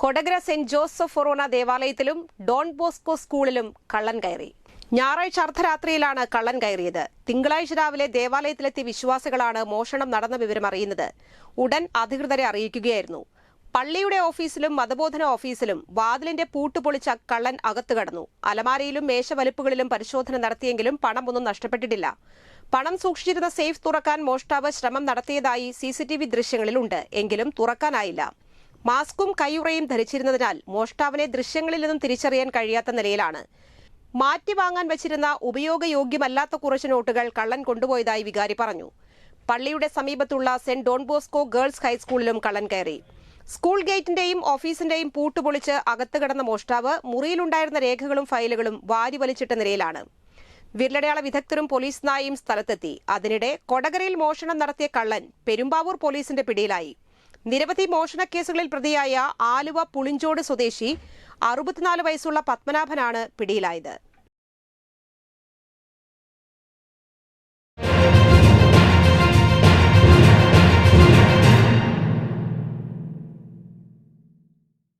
Kodakara Saint Joseph forane ദേവാലയത്തിലും Don Bosco സ്കൂളിലും കള്ളൻ കയറി. ഞായറാഴ്ച അർദ്ധരാത്രിയിലാണ് കള്ളൻ കയറിയത്. തിങ്കളാഴ്ച രാവിലെ ദേവാലയത്തിലെത്തിയ വിശ്വാസികളാണ് മോഷണം നടന്ന വിവരം അറിയുന്നത്. ഉടൻ അധികൃതരെ അറിയിക്കുകയായിരുന്നു. പള്ളിയുടെ ഓഫീസിലും മതബോധന ഓഫീസിലും വാതിലിന്റെ പൂട്ട് പൊളിച്ച കള്ളൻ അകത്തു കടന്നു. അലമാരയിലും മേശവലിപ്പുകളിലും പരിശോധന നടത്തിയെങ്കിലും പണമൊന്നും നഷ്ടപ്പെട്ടിട്ടില്ല. പണം സൂക്ഷിച്ചിരുന്ന സേഫ് തുറക്കാൻ മോഷ്ടാവ് ശ്രമം നടത്തിയതായി സിസിടിവി ദൃശ്യങ്ങളിലുണ്ട്. എങ്കിലും തുറക്കാനായില്ല. മാസ്കും കൈയുറയും ധരിച്ചിരുന്നതിനാൽ മോഷ്ടാവിനെ ദൃശ്യങ്ങളിൽ നിന്നും തിരിച്ചറിയാൻ കഴിയാത്ത നിലയിലാണ്. മാറ്റി വാങ്ങാൻ വച്ചിരുന്ന ഉപയോഗയോഗ്യമല്ലാത്ത കുറച്ച് നോട്ടുകൾ കള്ളൻ കൊണ്ടുപോയതായി വികാരി പറഞ്ഞു. പള്ളിയുടെ സമീപത്തുള്ള സെന്റ് ഡോൺ ബോസ്കോ ഗേൾസ് ഹൈസ്കൂളിലും കള്ളൻ കയറി. സ്കൂൾ ഗേറ്റിന്റെയും ഓഫീസിന്റെയും പൂട്ടുപൊളിച്ച് അകത്ത് കിടന്ന മോഷ്ടാവ് മുറിയിലുണ്ടായിരുന്ന രേഖകളും ഫയലുകളും വാരി വലിച്ചിട്ട നിലയിലാണ്. വിരലടയാള വിദഗ്ധരും പോലീസ് നായയും സ്ഥലത്തെത്തി. അതിനിടെ കൊടകരയിൽ മോഷണം നടത്തിയ കള്ളൻ പെരുമ്പാവൂർ പോലീസിന്റെ പിടിയിലായി. നിരവധി മോഷണ കേസുകളിൽ പ്രതിയായ ആലുവ പുളിഞ്ചോട് സ്വദേശി അറുപത്തിനാല് വയസ്സുള്ള പത്മനാഭനാണ് പിടിയിലായത്.